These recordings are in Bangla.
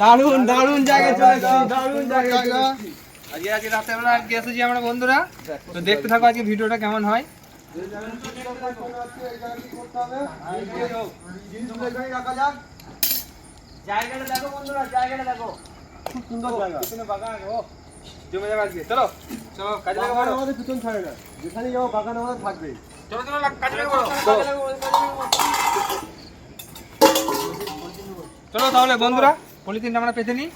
চলে এসেছি দারুণ জায়গায় চলে এসেছি। আজকে আজকে রাত্রেবেলা আজকে এসেছি আমরা বন্ধুরা। তো দেখতে থাকো আজকে ভিডিওটা কেমন হয়। জিনিসগুলো এখানেই রাখা যাক। জায়গাটা দেখো বন্ধুরা জায়গাটা দেখো। খুব সুন্দর জায়গা। পিছনে বাগান ও। জমে যাবে আজকে। চলো চলো কাজে লাগো আমাদের পিছন ছাড়ে না। যেখানে যাব বাগান আমাদের থাকবে। কাজে লাগো। চলো তাহলে বন্ধুরা। পলিথিনটা আমরা পেতে নিই।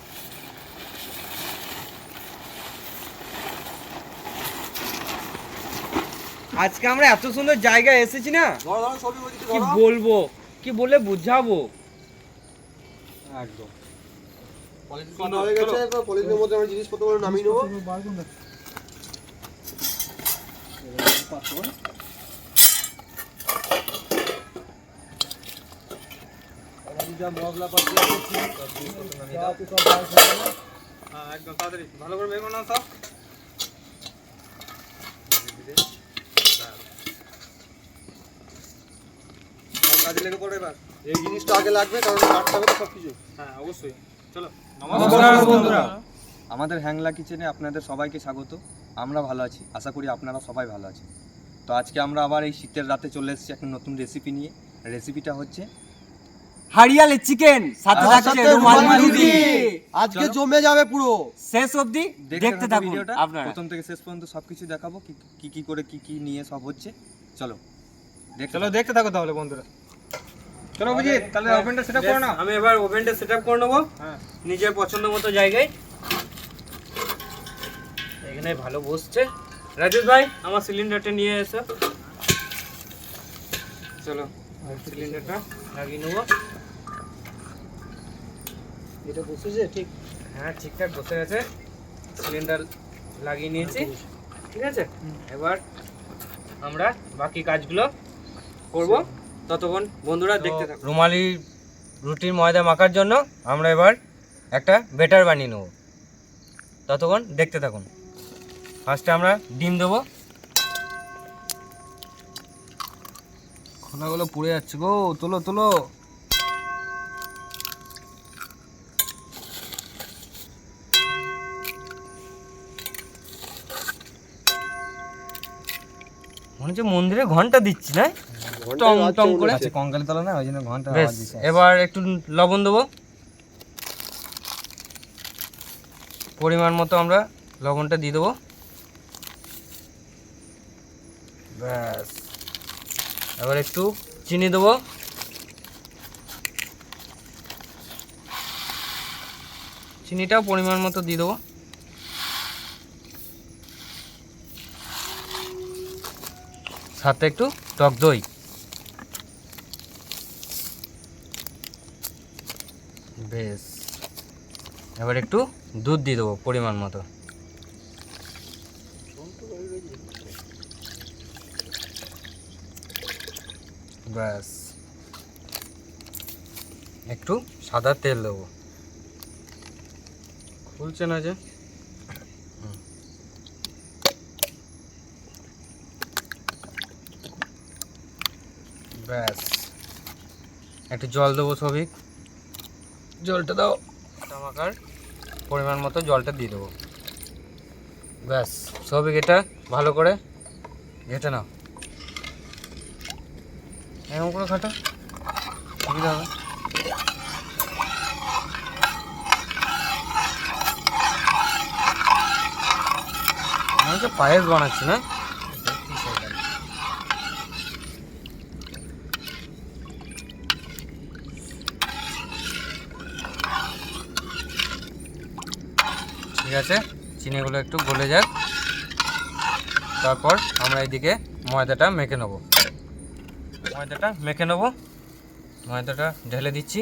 আজকে আমরা এত সুন্দর জায়গায় এসেছি না? কি বলব? কি বলে বুঝাবো? একদম। পলিথিন হয়ে গেছে জিনিসপত্রগুলো নামিয়ে নেব হ্যাঁ একদম তাড়াতাড়ি। ভালো করে বের করো না সব। সব কাজে লেগে পড়ো এবার। এই জিনিসটা আগে লাগবে কারণ কাটতে হবে তো সব কিছু হ্যাঁ অবশ্যই। চলো নমস্কার। বন্ধুরা। আমাদের হ্যাংলা কিচেনে আপনাদের সবাইকে স্বাগত। আমরা ভালো আছি। আশা করি আপনারা সবাই ভালো আছেন। তো আজকে আমরা আবার এই শীতের রাতে চলে এসেছি একটা নতুন রেসিপি নিয়ে। রেসিপিটা হচ্ছে হারিয়ালে চিকেন সাথে থাকছে রুমালি রুটি। আজকে জমে যাবে পুরো। শেষ অবধি দেখতে থাকুন আপনারা। প্রথম থেকে শেষ পর্যন্ত সব কিছু দেখাবো কি কি করে কি কি নিয়ে সব হচ্ছে। চলো। দেখতে চলো দেখতে থাকো তাহলে বন্ধুরা। চলো বুঝি তাহলে ওভেনটা সেটা করো না আমি এবার ওভেনটা সেট আপ করে নেব। হ্যাঁ। নিজের পছন্দ মতো জায়গায়। এখানে ভালো বসছে। রাজেশ ভাই আমার সিলিন্ডারটা নিয়ে এসো। চলো সিলিন্ডারটা লাগিয়ে নেব। এটা বসেছে ঠিক? হ্যাঁ ঠিকঠাক বসে গেছে। সিলিন্ডার লাগিয়ে নিয়েছি। ঠিক আছে? এবার আমরা বাকি কাজগুলো করব। ততক্ষণ বন্ধুরা দেখতে থাকুন রুমালি রুটির ময়দা মাখার জন্য আমরা এবার একটা বেটার বানিয়ে নেব। ততক্ষণ দেখতে থাকুন। ফার্স্টে আমরা ডিম দেবো। খোলাগুলো পুড়ে যাচ্ছে গো। তোলো তোলো। হচ্ছে মন্দিরে ঘণ্টা দিচ্ছি না টং টং করে। আচ্ছা কঙ্কালি তলা না ওই জন্য ঘণ্টা বেশ এবার একটু লবণ দেবো। পরিমাণ মতো আমরা লবণটা দিয়ে দেবো। ব্যাস। এবার একটু চিনি দেবো। চিনিটাও পরিমাণ মতো দিয়ে দেবো। সাথে একটু টক দই। বেশ। এবার একটু দুধ দিয়ে দেবো পরিমাণ মতো। ব্যাস। একটু সাদা তেল দেবো। খুলছে না যে? ব্যাস। একটু জল দেবো সবিক জলটা দাও। টামাকার পরিমাণ মতো জলটা দিয়ে দেবো। ব্যাস সবই এটা ভালো করে ঘেটে নাও। এরকম করে খাটো সুবিধা হবে। পায়েস বানাচ্ছি না। ঠিক আছে? চিনিগুলো একটু গলে যাক। তারপর আমরা এইদিকে ময়দাটা মেখে নেব। ময়দাটা মেখে নেব। ময়দাটা ঢেলে দিচ্ছি।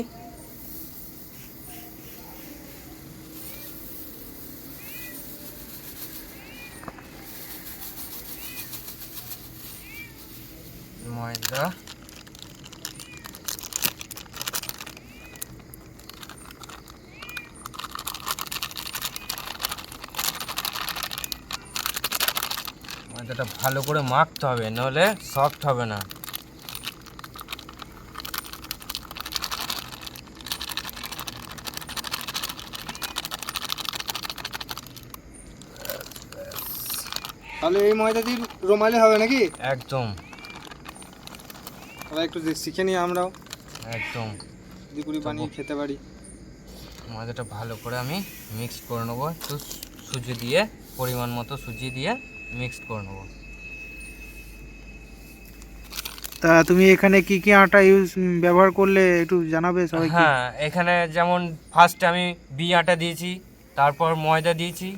ভালো করে মাখতে হবে নাহলে সফট হবে না। তাহলে এই ময়দা দিয়ে রোমালে হবে নাকি? একদম। তাহলে একটু শিখে নিই আমরাও। একদম। দিগুড়ি বানিয়ে খেতে পারি। ময়দাটা ভালো করে আমি মিক্স করে নেব। একটু সুজি দিয়ে পরিমাণ মতো সুজি দিয়ে মিক্স করে নেব। তা তুমি এখানে কি কি আটা ইউজ ব্যবহার করলে একটু জানাবে সবাইকে? হ্যাঁ এখানে যেমন ফার্স্টে আমি বি আটা দিয়েছি, তারপর ময়দা দিয়েছি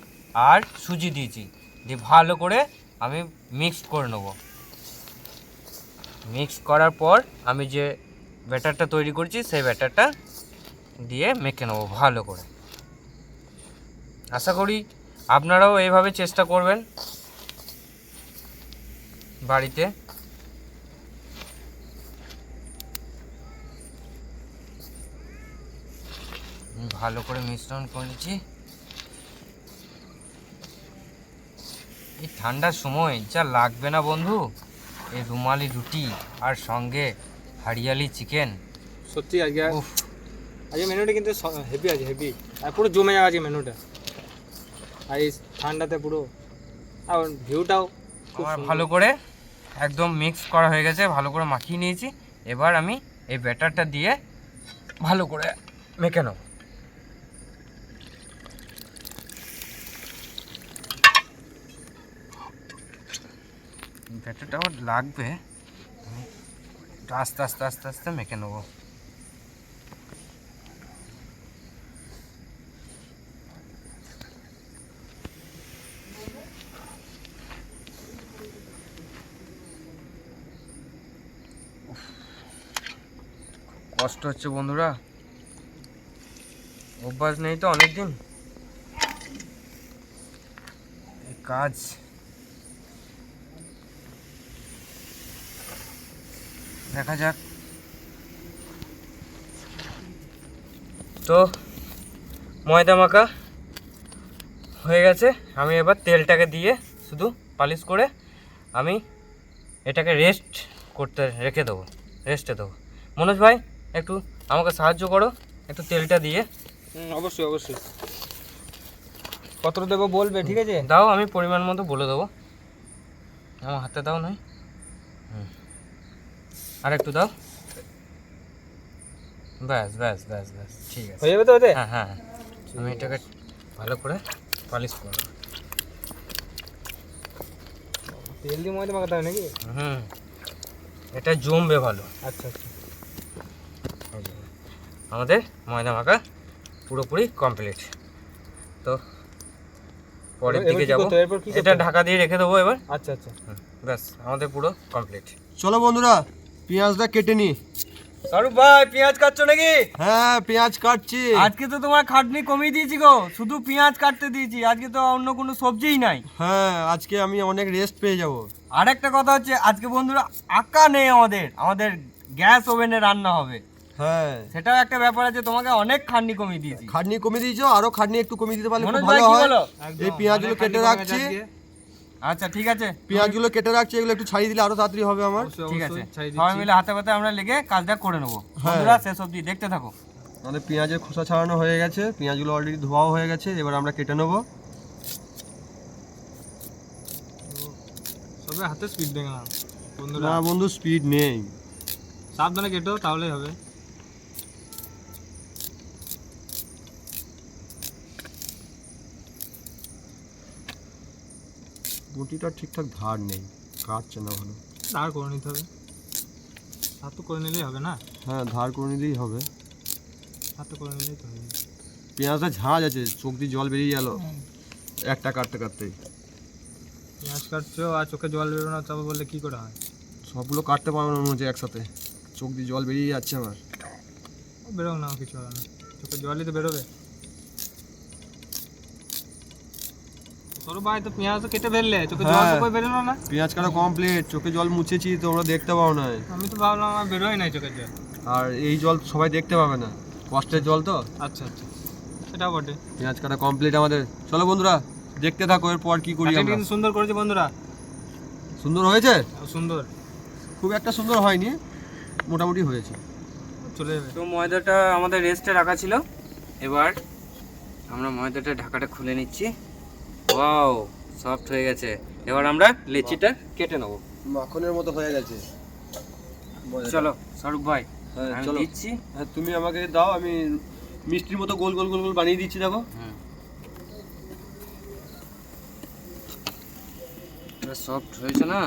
আর সুজি দিয়েছি। দিয়ে ভালো করে আমি মিক্স করে নেব। মিক্স করার পর আমি যে ব্যাটারটা তৈরি করছি, সেই ব্যাটারটা দিয়ে মেখে নেব ভালো করে। আশা করি আপনারাও এইভাবে চেষ্টা করবেন বাড়িতে। ভালো করে মিশ্রণ করেছি। এই ঠান্ডার সময় যা লাগবে না বন্ধু এই রুমালি রুটি আর সঙ্গে হারিয়ালি চিকেন। সত্যি আজকে আজকে মেনুটা কিন্তু হেভি আছে হেভি আর পুরো জমে যাওয়া আছে মেনুটা। আর এই ঠান্ডাতে পুরো আর ভিউটাও আমার ভালো করে একদম মিক্স করা হয়ে গেছে ভালো করে মাখিয়ে নিয়েছি। এবার আমি এই ব্যাটারটা দিয়ে ভালো করে মেখে নেব। ব্যাটারটা আমার লাগবে। আস্তে আস্তে আস্তে আস্তে মেখে নেব। কষ্ট হচ্ছে বন্ধুরা। অভ্যাস নেই তো অনেক দিন এই কাজ দেখা যাক। তো ময়দা মাখা হয়ে গেছে। আমি এবার তেলটাকে দিয়ে শুধু পালিশ করে আমি এটাকে রেস্ট করতে রেখে দেবো রেস্টে দেবো। মনোজ ভাই একটু আমাকে সাহায্য করো একটু তেলটা দিয়ে। অবশ্যই অবশ্যই। কতটা দেবো বলবে ঠিক আছে? দাও আমি পরিমাণ মতো বলে দেবো। আমার হাতে দাও নয়। আর একটু দাও। ব্যাস ব্যাস ব্যাস ব্যাস ঠিক আছে। হয়ে যাবে তো ওতে হ্যাঁ হ্যাঁ হ্যাঁ। আমি এটাকে ভালো করে পালিশ করব। তেল দিয়ে ময়দা মাখাতে হবে নাকি? হুম। এটা জমবে ভালো। আচ্ছা আচ্ছা। আমাদের ময়দা মাখা পুরোপুরি কমপ্লিট তো পরের দিকে যাব। এটা ঢাকা দিয়ে রেখে দেবো এবার। আচ্ছা আচ্ছা। হুম, ব্যাস আমাদের পুরো কমপ্লিট চলো বন্ধুরা পেঁয়াজটা কেটে নি। স্বরূপ ভাই পেঁয়াজ কাটছো নাকি? হ্যাঁ পেঁয়াজ কাটছি। আজকে তো তোমার খাটনি কমিয়ে দিয়েছি গো। শুধু পেঁয়াজ কাটতে দিয়েছি আজকে তো অন্য কোনো সবজিই নাই। হ্যাঁ আজকে আমি অনেক রেস্ট পেয়ে যাব। আর একটা কথা হচ্ছে আজকে বন্ধুরা আঁকা নেই আমাদের। আমাদের গ্যাস ওভেনে রান্না হবে। হ্যাঁ। সেটাও একটা ব্যাপার আছে তোমাকে অনেক খাটনি কমিয়ে দিয়েছি। খাটনি কমিয়ে দিয়েছ? আরও খাটনি একটু কমিয়ে দিতে পারলে ভালো হয়। এই পেঁয়াজগুলো কেটে রাখছি। আচ্ছা ঠিক আছে। পেঁয়াজগুলো কেটে রাখছি এগুলো একটু ছাড়িয়ে দিলে আরও তাড়াতাড়ি হবে আমার। ঠিক আছে। সবাই মিলে হাতে পাতে আমরা লেগে কাজটা করে নেব। হ্যাঁ। বন্ধুরা শেষ অবধি দেখতে থাকো। আমাদের পেঁয়াজের খোসা ছাড়ানো হয়ে গেছে। পেঁয়াজগুলো অলরেডি ধোয়াও হয়ে গেছে। এবার আমরা কেটে নেব। সবে হাতে স্পিড দেখে না বন্ধুরা। বন্ধু স্পিড নেই। সাবধানে কেটো তাহলেই হবে। বটিটা ঠিকঠাক ধার নেই কাটছে না ভালো। দাঁড় করে নিতে হবে। হাত তো করে নিলেই হবে না? হ্যাঁ ধার করে নিলেই হবে। হাত তো করে নিলেই তো হবে। পেঁয়াজটা ঝাঁজ আছে চোখ দিয়ে জল বেরিয়ে গেল। একটা কাটতে কাটতেই পেঁয়াজ কাটছো আর চোখে জল বেরো না তবে বললে কী করে হয়? সবগুলো কাটতে পারব না মনে হচ্ছে একসাথে। চোখ দিয়ে জল বেরিয়ে যাচ্ছে আমার। বেরোক না কিছু হবে না। চোখে জলই তো বেরোবে। সরু ভাই তো পেঁয়াজ তো কেটে ফেললে চোখে জল তো হ্যাঁ। কই বেরোলো না? পেঁয়াজ কাটা কমপ্লিট চোখে জল মুছেছি তোমরা দেখতে পাও না আমি তো ভাবলাম আমার বেরোয় নাই চোখের জল। আর এই জল সবাই দেখতে পাবে না কষ্টের জল তো। আচ্ছা আচ্ছা। সেটাও বটে। পেঁয়াজ কাটা কমপ্লিট আমাদের। চলো বন্ধুরা দেখতে থাকো এরপর কি করি কাটে আমরা। কিন্তু সুন্দর করেছে বন্ধুরা। সুন্দর হয়েছে? সুন্দর। খুব একটা সুন্দর হয়নি মোটামুটি হয়েছে। চলে যাবে। তো ময়দাটা আমাদের রেস্টে রাখা ছিল। এবার আমরা ময়দাটা ঢাকাটা খুলে নিচ্ছি। ওয়াও সফট হয়ে গেছে। এবার আমরা লেচিটা কেটে নেব। মাখনের মতো হয়ে গেছে। চলো শাহরুখ ভাই হ্যাঁ, আমি চলো। দিচ্ছি। হ্যাঁ তুমি আমাকে দাও আমি মিষ্টির মতো গোল গোল গোল গোল বানিয়ে দিচ্ছি দেখো। সফট হয়েছে না?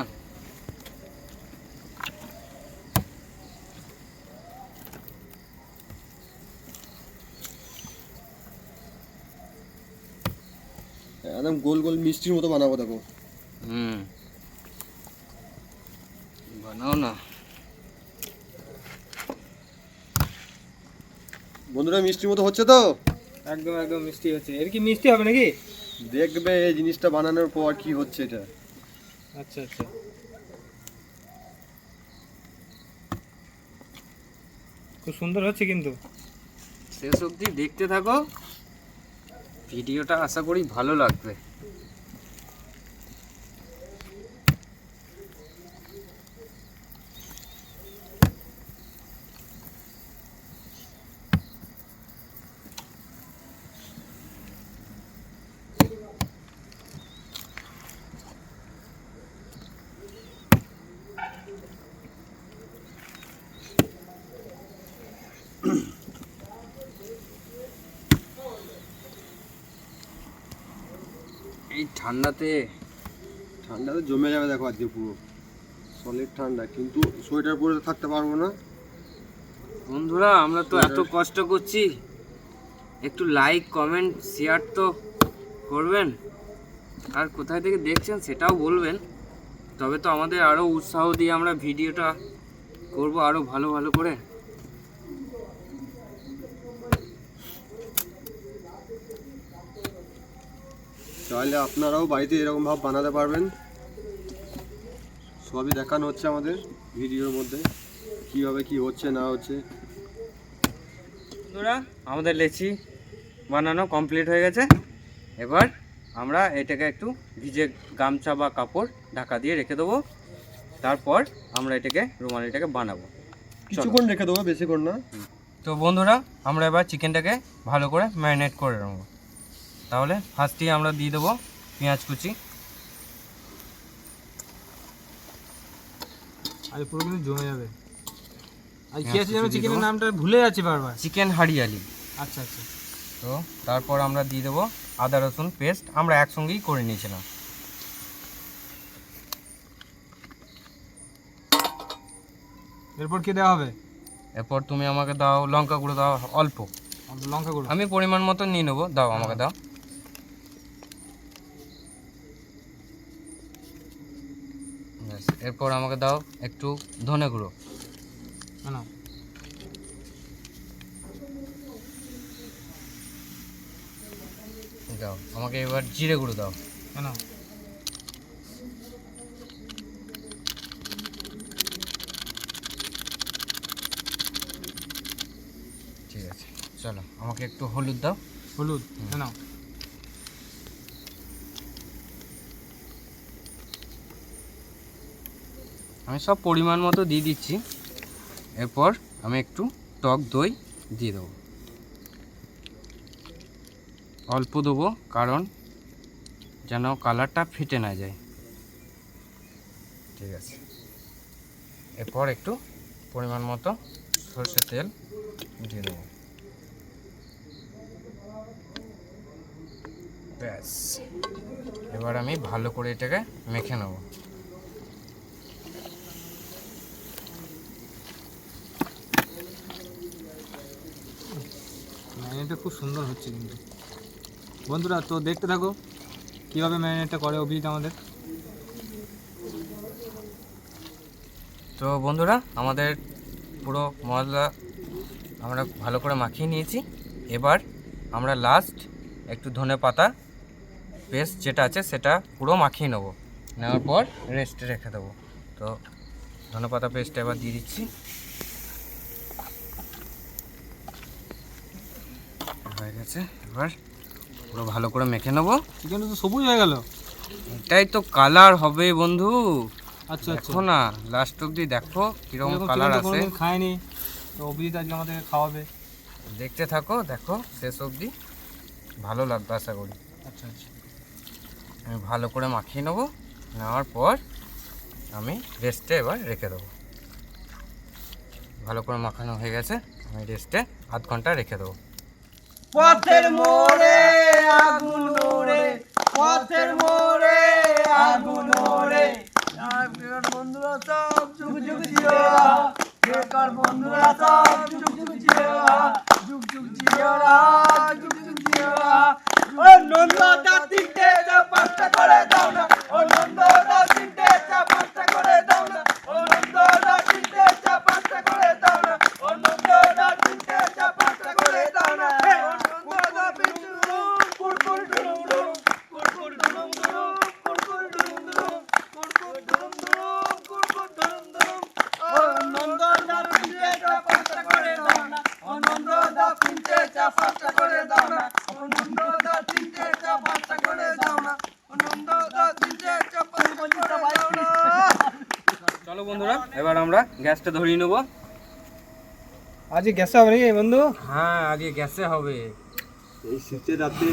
একদম গোল গোল মিষ্টির মতো বানাবো দেখো। হুম। বানাও না। বন্ধুরা মিষ্টির মতো হচ্ছে তো? একদম একদম মিষ্টি হচ্ছে। এর কি মিষ্টি হবে নাকি? দেখবে এই জিনিসটা বানানোর পর কি হচ্ছে এটা। আচ্ছা আচ্ছা। খুব সুন্দর হচ্ছে কিন্তু। শেষ অবধি দেখতে থাকো। ভিডিওটা আশা করি ভালো লাগবে এই ঠান্ডাতে ঠান্ডাতে জমে যাবে দেখো আজকে পুরো। সলিড ঠান্ডা কিন্তু সোয়েটার পরে থাকতে পারব না। বন্ধুরা আমরা তো এত কষ্ট করছি। একটু লাইক কমেন্ট শেয়ার তো করবেন। আর কোথায় থেকে দেখছেন সেটাও বলবেন। তবে তো আমাদের আরও উৎসাহ দিয়ে আমরা ভিডিওটা করব আরও ভালো ভালো করে। চাইলে আপনারাও বাড়িতে এরকম ভাব বানাতে পারবেন। সবই দেখানো হচ্ছে আমাদের ভিডিওর মধ্যে কীভাবে কি হচ্ছে না হচ্ছে। বন্ধুরা আমাদের লেচি বানানো কমপ্লিট হয়ে গেছে। এবার আমরা এটাকে একটু ভিজে গামছা বা কাপড় ঢাকা দিয়ে রেখে দেবো। তারপর আমরা এটাকে রুমালিটাকে বানাবো। কিছুক্ষণ রেখে দেবো বেশিক্ষণ না। তো বন্ধুরা আমরা এবার চিকেনটাকে ভালো করে ম্যারিনেট করে নেব। তাহলে ফার্স্টেই আমরা দিয়ে দেবো পেঁয়াজ কুচি। পুরো কিন্তু জমে যাবে। আর কি হ্যাঁ, আছে যেন চিকেনের নামটা ভুলে যাচ্ছি বারবার। চিকেন হারিয়ালি আচ্ছা আচ্ছা। তো তারপর আমরা দিয়ে দেবো আদা রসুন পেস্ট আমরা একসঙ্গেই করে নিয়েছিলাম। এরপর কি দেওয়া হবে? এরপর তুমি আমাকে দাও লঙ্কা গুঁড়ো দাও অল্প। লঙ্কা গুঁড়ো। আমি পরিমাণ মতো নিয়ে নেব। দাও আমাকে দাও ব্যাস, এরপর আমাকে দাও একটু ধনে গুঁড়ো। দাও আমাকে এবার জিরে গুঁড়ো দাও। কেন ঠিক আছে চলো আমাকে একটু হলুদ দাও। হলুদ কেন আমি সব পরিমাণ মতো দিয়ে দিচ্ছি। এরপর আমি একটু টক দই দিয়ে দেবো। অল্প দেবো কারণ যেন কালারটা ফেটে না যায়। ঠিক আছে। এরপর একটু পরিমাণ মতো সরষের তেল দিয়ে দেবো। ব্যাস। এবার আমি ভালো করে এটাকে মেখে নেব। ম্যারিনেটটা খুব সুন্দর হচ্ছে কিন্তু। বন্ধুরা, তো দেখতে থাকো, কীভাবে ম্যারিনেটটা করে অভিজিৎ আমাদের। তো বন্ধুরা, আমাদের পুরো মশলা আমরা ভালো করে মাখিয়ে নিয়েছি। এবার আমরা লাস্ট একটু ধনে পাতা পেস্ট যেটা আছে সেটা পুরো মাখিয়ে নেব। নেওয়ার পর রেস্টে রেখে দেবো। তো ধনে পাতা পেস্টটা এবার দিয়ে দিচ্ছি। গেছে এবার পুরো ভালো করে মেখে নেব। চিকেনটা তো সবুজ হয়ে গেল। এটাই তো কালার হবে বন্ধু। আচ্ছা আচ্ছা। দেখো না লাস্ট অব্দি দেখো কীরকম কালার আছে। খায়নি তো অভিজিৎ আজকে আমাদেরকে খাওয়াবে। দেখতে থাকো দেখো শেষ অবধি। ভালো লাগবে আশা করি। আচ্ছা আচ্ছা। আমি ভালো করে মাখিয়ে নেব। নেওয়ার পর আমি রেস্টে এবার রেখে দেবো। ভালো করে মাখানো হয়ে গেছে আমি রেস্টে আধ ঘণ্টা রেখে দেবো। পথের মোড়ে আগুন ওড়ে পথের মোড়ে আগুন ওড়ে বন্ধুরা সব যুগ যুগ জিওরা বেকার বন্ধুরা সব যুগ যুগ জিওরা যুগ যুগ জিওরা যুগ যুগ জিওরা ও তিনটে চা পাঁচটা করে দাও না ও নন্দদা তিনটে চা পাঁচটা করে দাও না ও নন্দদা তিনটে চা পাঁচটা করে দাও না ও নন্দদা তিনটে চা পাঁচটা করে দাও না হে ও নন্দদা পিছু কুরকুর ডুরুম ডুরুম কুরকুর ডুরুম ডুরুম কুরকুর ডুরুম ডুরুম কুরকুর ডুরুম ডুরুম কুরকুর ডুরুম ডুরুম ও নন্দদা তিনটে চা পাঁচটা করে দাও না ও নন্দদা তিনটে পাঁচটা করে দাও না। ও নন্দদা তিনটে চা পাঁচটা করে দাও না। ও নন্দদা তিনটে চা পাঁচটা করে দাও না। চলো বন্ধুরা এবার আমরা গ্যাসটা ধরিয়ে নেব। আজকে গ্যাসে হবে নাকি বন্ধু? হ্যাঁ আগে গ্যাসে হবে। এই শীতের রাতে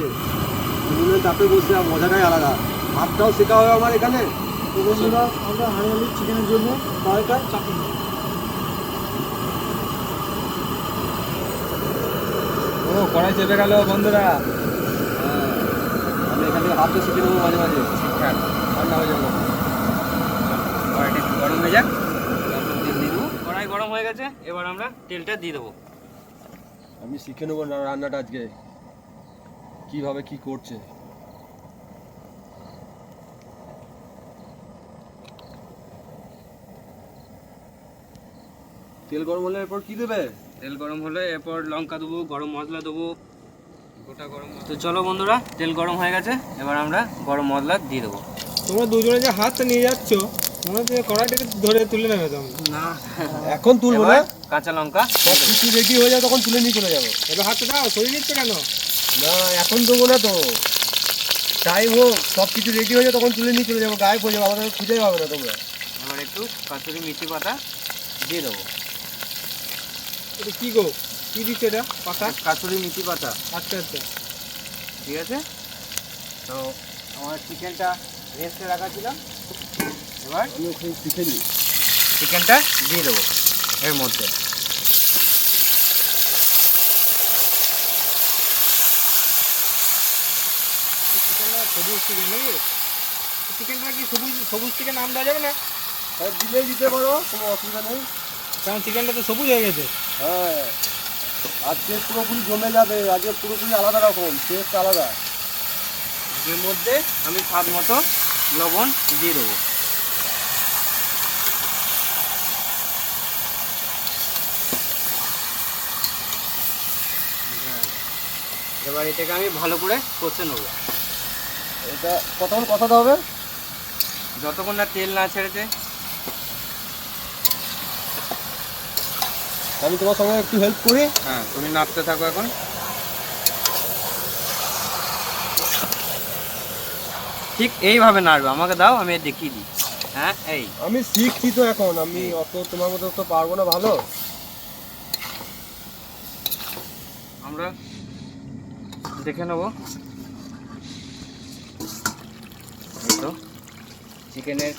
উনুনের তাপে বসে আর মজাটাই আলাদা। ভাতটাও শেখা হবে আমার এখানে। তো বন্ধুরা আমরা হাঁড়ি চিকেনের জন্য কয়েকটা চাকরি ও কড়াই চেপে গেল বন্ধুরা। আমি এখান থেকে হাতটা শিখে নেব মাঝে মাঝে। ঠিকঠাক। ঠান্ডা হয়ে যাব। কড়াইটা একটু গরম হয়ে যাক। তারপর তেল দিয়ে দেবো। কড়াই গরম হয়ে গেছে এবার আমরা তেলটা দিয়ে দেবো। আমি শিখে নেব না রান্নাটা আজকে। কীভাবে কি করছে। তেল গরম হলে এরপর কি দেবে? তেল গরম হলে এরপর লঙ্কা দেবো গরম মশলা দেবো গোটা গরম তো চলো বন্ধুরা তেল গরম হয়ে গেছে এবার আমরা গরম মশলা দিয়ে দেবো। তোমরা দুজনে যে হাতটা নিয়ে যাচ্ছ মনে হচ্ছে কড়াইটাকে ধরে তুলে নেবে তো না। এখন তুলবো না? এবার কাঁচা লঙ্কা সব কিছু রেডি হয়ে যাবে তখন তুলে নিয়ে চলে যাব। এবার হাতটা দাও সরিয়ে নিচ্ছে কেন? না এখন দেবো না তো। টাইম হোক সব কিছু রেডি হয়ে যাবে তখন তুলে নিয়ে চলে যাব। গায়েব হয়ে যাব আমাদের খুঁজে পাবে না তোমরা। এবার একটু কাঁচুরি মিষ্টি পাতা দিয়ে দেবো। এটা কি গো? কি দিচ্ছে এটা? পাতা? কাঁচুরি মিষ্টি পাতা। আচ্ছা আচ্ছা। ঠিক আছে? তো আমার চিকেনটা রেস্টে রাখা ছিল। এবার আমি ওখানে নিই। চিকেনটা দিয়ে দেবো এর মধ্যে। চিকেনটা সবুজ চিকেন নাকি? চিকেনটা কি সবুজ সবুজ চিকেন নাম দেওয়া যাবে না? হ্যাঁ দিলেই দিতে পারো কোনো অসুবিধা নেই। কারণ চিকেনটা তো সবুজ হয়ে গেছে। হ্যাঁ। আজকে পুরোপুরি জমে যাবে আজকে পুরোপুরি আলাদা রকম টেস্ট আলাদা। এর মধ্যে আমি স্বাদ মতো লবণ দিয়ে দেবো। হ্যাঁ। এবার এটাকে আমি ভালো করে কষে নেব। এটা কতক্ষণ কষাতে হবে? যতক্ষণ না তেল না ছেড়েছে আমি তোমার সঙ্গে একটু হেল্প করি। হ্যাঁ তুমি নাড়তে থাকো এখন। ঠিক এইভাবে নাড়বে আমাকে দাও আমি দেখিয়ে দিই। হ্যাঁ এই। আমি শিখছি তো এখন আমি অত তোমার মতো তো পারব না ভালো? আমরা দেখে নেব। তো চিকেনের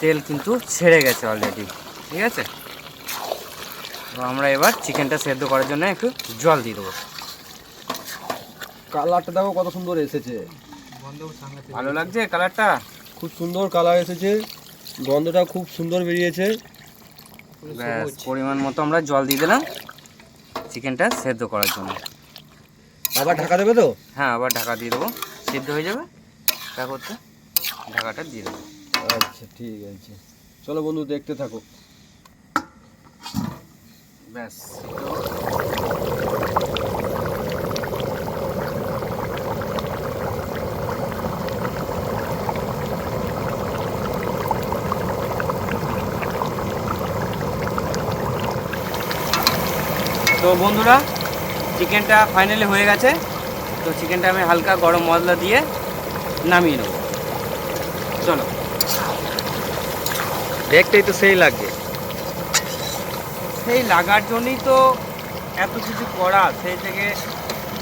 তেল কিন্তু ছেড়ে গেছে অলরেডি ঠিক আছে? তো আমরা এবার চিকেনটা সেদ্ধ করার জন্য একটু জল দিয়ে দেবো। কালারটা দেখো কত সুন্দর এসেছে। ভালো লাগছে কালারটা? খুব সুন্দর কালার এসেছে। গন্ধটা খুব সুন্দর বেরিয়েছে। ব্যাস পরিমাণ মতো আমরা জল দিয়ে দিলাম চিকেনটা সেদ্ধ করার জন্য। আবার ঢাকা দেবে তো? হ্যাঁ আবার ঢাকা দিয়ে দেবো। সেদ্ধ হয়ে যাবে? তা করতে? ঢাকাটা দিয়ে দেবো। আচ্ছা ঠিক আছে। চলো বন্ধু দেখতে থাকো। ব্যাস। তো বন্ধুরা, চিকেনটা ফাইনালি হয়ে গেছে। তো চিকেনটা আমি হালকা গরম মশলা দিয়ে নামিয়ে নেব। চলো। দেখতেই তো সেই লাগছে সেই লাগার জন্যই তো এত কিছু করা সেই থেকে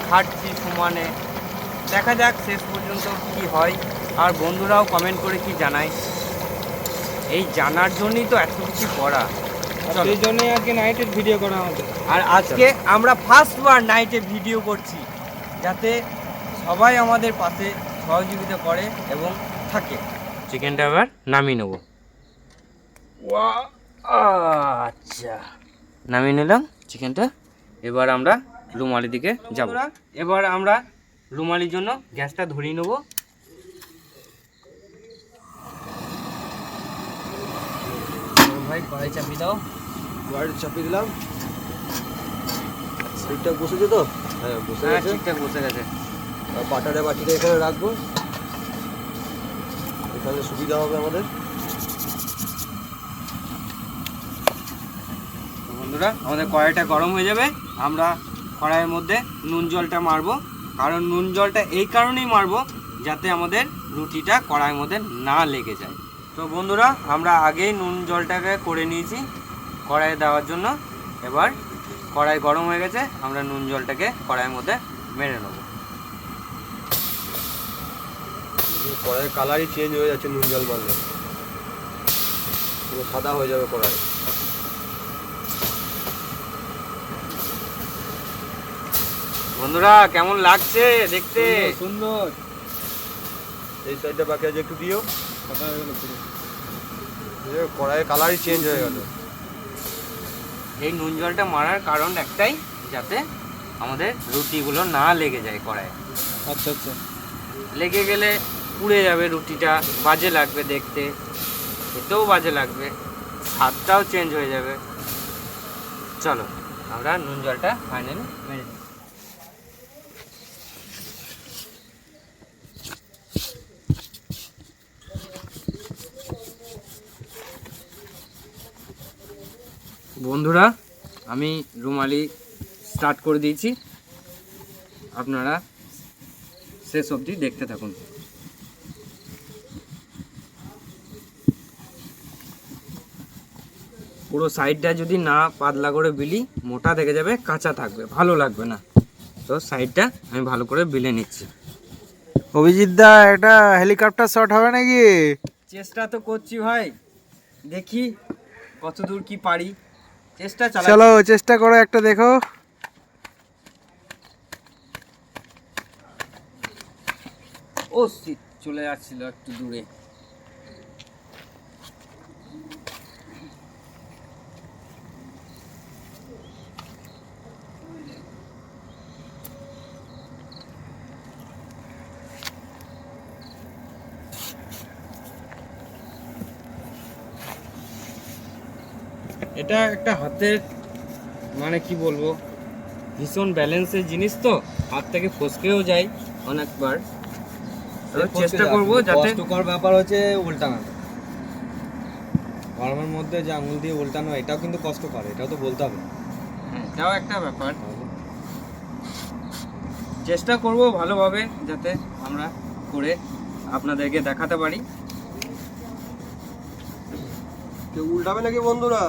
খাটছি সমানে। দেখা যাক শেষ পর্যন্ত কি হয়। আর বন্ধুরাও কমেন্ট করে কি জানায়। এই জানার জন্যই তো এত কিছু করা। সেই জন্যই আজকে নাইটের ভিডিও করা আমাদের আর আজকে আমরা ফার্স্ট বার নাইটে ভিডিও করছি। যাতে সবাই আমাদের পাশে সহযোগিতা করে এবং থাকে। চিকেনটা এবার নামিয়ে নেব। আচ্ছা। নামিয়ে নিলাম চিকেনটা। এবার আমরা রুমালির দিকে যাব। এবার আমরা রুমালির জন্য গ্যাসটা ধরিয়ে নেব। ভাই কড়াই চাপিয়ে দাও। কড়াই চাপিয়ে দিলাম। ঠিকঠাক বসেছে তো? হ্যাঁ বসে হ্যাঁ গেছে। ঠিকঠাক বসে গেছে। বাটারে বাটিটা এখানে রাখব। এখানে সুবিধা হবে আমাদের। বন্ধুরা, আমাদের কড়াইটা গরম হয়ে যাবে। আমরা কড়াইয়ের মধ্যে নুন জলটা মারবো। কারণ নুন জলটা এই কারণেই মারবো, যাতে আমাদের রুটিটা কড়াইয়ের মধ্যে না লেগে যায়। তো বন্ধুরা, আমরা আগেই নুন জলটাকে করে নিয়েছি কড়াইয়ে দেওয়ার জন্য। এবার কড়াই গরম হয়ে গেছে, আমরা নুন জলটাকে কড়াইয়ের মধ্যে মেরে নেব। কড়াইয়ের কালারই চেঞ্জ হয়ে যাচ্ছে নুন জল মারলে। সাদা হয়ে যাবে কড়াই। বন্ধুরা কেমন লাগছে দেখতে? সুন্দর এই সাইডটা বাকি আছে একটু দিও। কড়াইয়ের কালারই চেঞ্জ হয়ে গেল। এই নুন জলটা মারার কারণ একটাই যাতে আমাদের রুটিগুলো না লেগে যায় কড়াইয়ে। আচ্ছা আচ্ছা। লেগে গেলে পুড়ে যাবে রুটিটা বাজে লাগবে দেখতে। খেতেও বাজে লাগবে স্বাদটাও চেঞ্জ হয়ে যাবে। চলো আমরা নুন জলটা ফাইনালি মেরে নিই। বন্ধুরা আমি রুমালি স্টার্ট করে দিয়েছি। আপনারা শেষ অবধি দেখতে থাকুন। পুরো সাইডটা যদি না পাতলা করে বিলি মোটা থেকে যাবে কাঁচা থাকবে ভালো লাগবে না। তো সাইডটা আমি ভালো করে বিলে নিচ্ছি। অভিজিৎ দা এটা হেলিকপ্টার শট হবে নাকি? চেষ্টা তো করছি ভাই দেখি কত দূর কি পারি। চেষ্টা চালা চলো চেষ্টা করো একটা দেখো। ও চলে যাচ্ছিল একটু দূরে। এটা একটা হাতের মানে কি বলব ভীষণ ব্যালেন্সের জিনিস তো। হাত থেকে ফসকেও যায় অনেকবার। চেষ্টা করব যাতে কষ্টকর ব্যাপার হচ্ছে উল্টানো। গরমের মধ্যে যে আঙুল দিয়ে উল্টানো এটাও কিন্তু কষ্টকর এটাও তো বলতে হবে। হ্যাঁ, এটাও একটা ব্যাপার। চেষ্টা করব ভালোভাবে যাতে আমরা করে আপনাদেরকে দেখাতে পারি। কেউ উল্টাবে নাকি বন্ধুরা?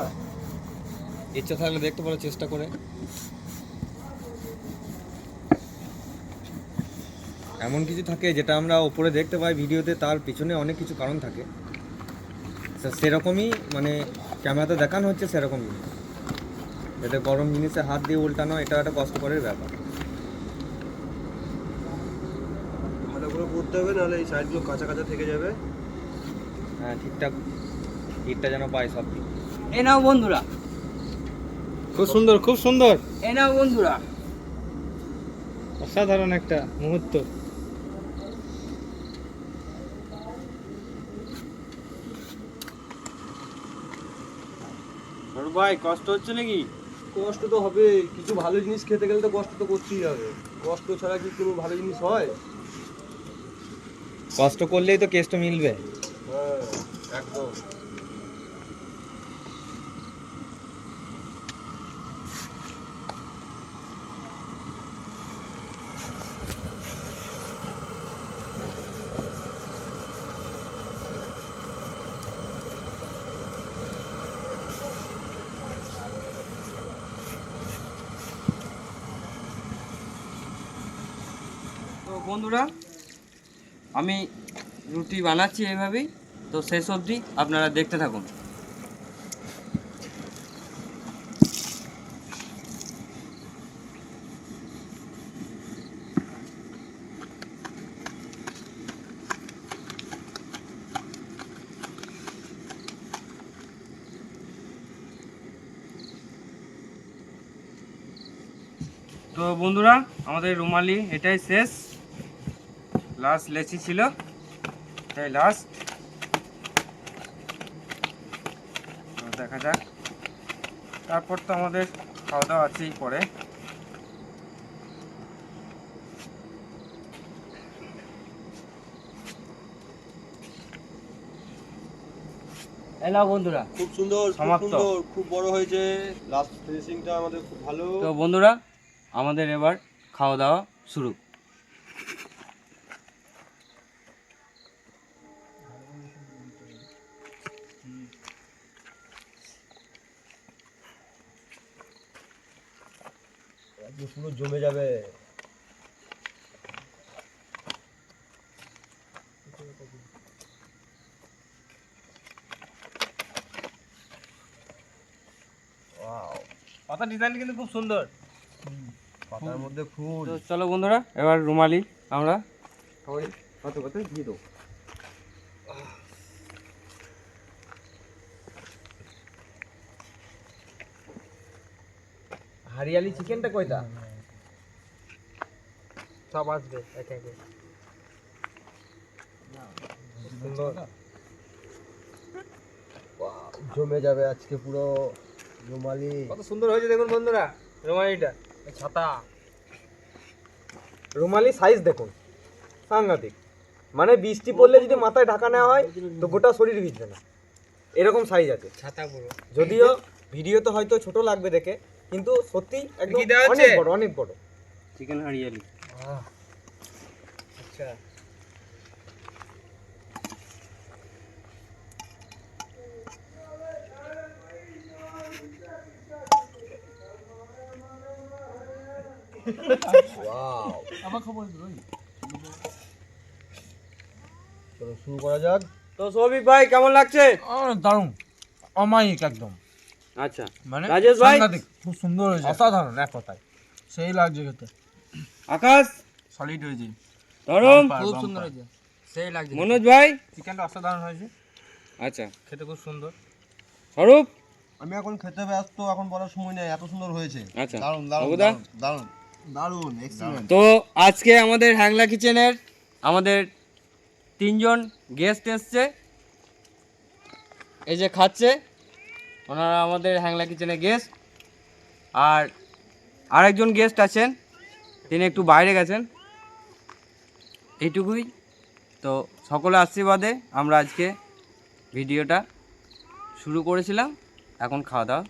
ইচ্ছা থাকলে দেখতে পারো চেষ্টা করে। এমন কিছু থাকে যেটা আমরা ওপরে দেখতে পাই ভিডিওতে তার পিছনে অনেক কিছু কারণ থাকে। তো সেরকমই মানে ক্যামেরাতে দেখানো হচ্ছে সেরকমই। যাতে গরম জিনিসে হাত দিয়ে উল্টানো এটা একটা কষ্টকরের ব্যাপার। ভালো করে করতে হবে নাহলে এই সাইডগুলো কাঁচা কাঁচা থেকে যাবে। হ্যাঁ ঠিকঠাক হিটটা যেন পায় সব দিক। এ নাও বন্ধুরা। খুব সুন্দর খুব সুন্দর। এ নাও বন্ধুরা। অসাধারণ একটা মুহূর্ত। সরু ভাই কষ্ট হচ্ছে নাকি? কষ্ট তো হবে কিছু ভালো জিনিস খেতে গেলে তো কষ্ট তো করতেই হবে। কষ্ট ছাড়া কি কোনো ভালো জিনিস হয়? কষ্ট করলেই তো কেষ্ট মিলবে। হ্যাঁ একদম। বন্ধুরা, আমি রুটি বানাচ্ছি এইভাবেই। তো শেষ অবধি আপনারা দেখতে থাকুন। তো বন্ধুরা, আমাদের রুমালি এটাই শেষ। লাস্ট লেচি ছিল। এটাই লাস্ট দেখা যাক। তারপর তো আমাদের খাওয়া দাওয়া আছেই পরে। এলা বন্ধুরা। খুব সুন্দর সমাপ্ত। খুব বড় হয়েছে। লাস্ট ফিনিশিংটা আমাদের খুব ভালো। তো বন্ধুরা আমাদের এবার খাওয়া দাওয়া শুরু। পুরো জমে যাবে। পাতা ডিজাইন কিন্তু খুব সুন্দর। পাতার মধ্যে ফুল। চলো বন্ধুরা এবার রুমালি আমরা সবাই কত কত দিয়ে দেবো। হারিয়ালি চিকেনটা কয়টা? সব আসবে একে একে। জমে যাবে আজকে পুরো রুমালি। কত সুন্দর হয়েছে দেখুন বন্ধুরা রুমালিটা। ছাতা। রুমালি সাইজ দেখুন সাংঘাতিক। মানে বৃষ্টি পড়লে যদি মাথায় ঢাকা নেওয়া হয় তো গোটা শরীর ভিজবে না। এরকম সাইজ আছে। ছাতা পুরো। যদিও ভিডিওতে হয়তো ছোট লাগবে দেখে কিন্তু সত্যি একদম অনেক বড় অনেক বড়। চিকেন হারিয়ালি আচ্ছা। চলো শুরু করা যাক। তো সৌভিক ভাই কেমন লাগছে? দারুণ। অমায়িক একদম। আচ্ছা। মানে রাজেশ ভাই? খুব সুন্দর হয়েছে। অসাধারণ এক কথায়। সেই লাগছে খেতে। আকাশ। সলিড হয়েছে। ধরম খুব সুন্দর হয়েছে। সেই লাগছে মনোজ ভাই। চিকেনটা অসাধারণ হয়েছে। আচ্ছা। খেতে খুব সুন্দর। স্বরূপ। আমি এখন খেতে ব্যস্ত এখন বলার সময় নেই এত সুন্দর হয়েছে। আচ্ছা। দারুণ দারুণ? দারুণ দারুণ। এক্সিলেন্ট তো আজকে আমাদের হ্যাংলা কিচেনের আমাদের তিনজন গেস্ট এসছে। এই যে খাচ্ছে। ওনারা আমাদের হ্যাংলা কিচেনের গেস্ট আর আরেকজন গেস্ট আছেন। তিনি একটু বাইরে গেছেন। এইটুকুই। তো সকলের আশীর্বাদে আমরা আজকে ভিডিওটা শুরু করেছিলাম। এখন খাওয়া দাওয়া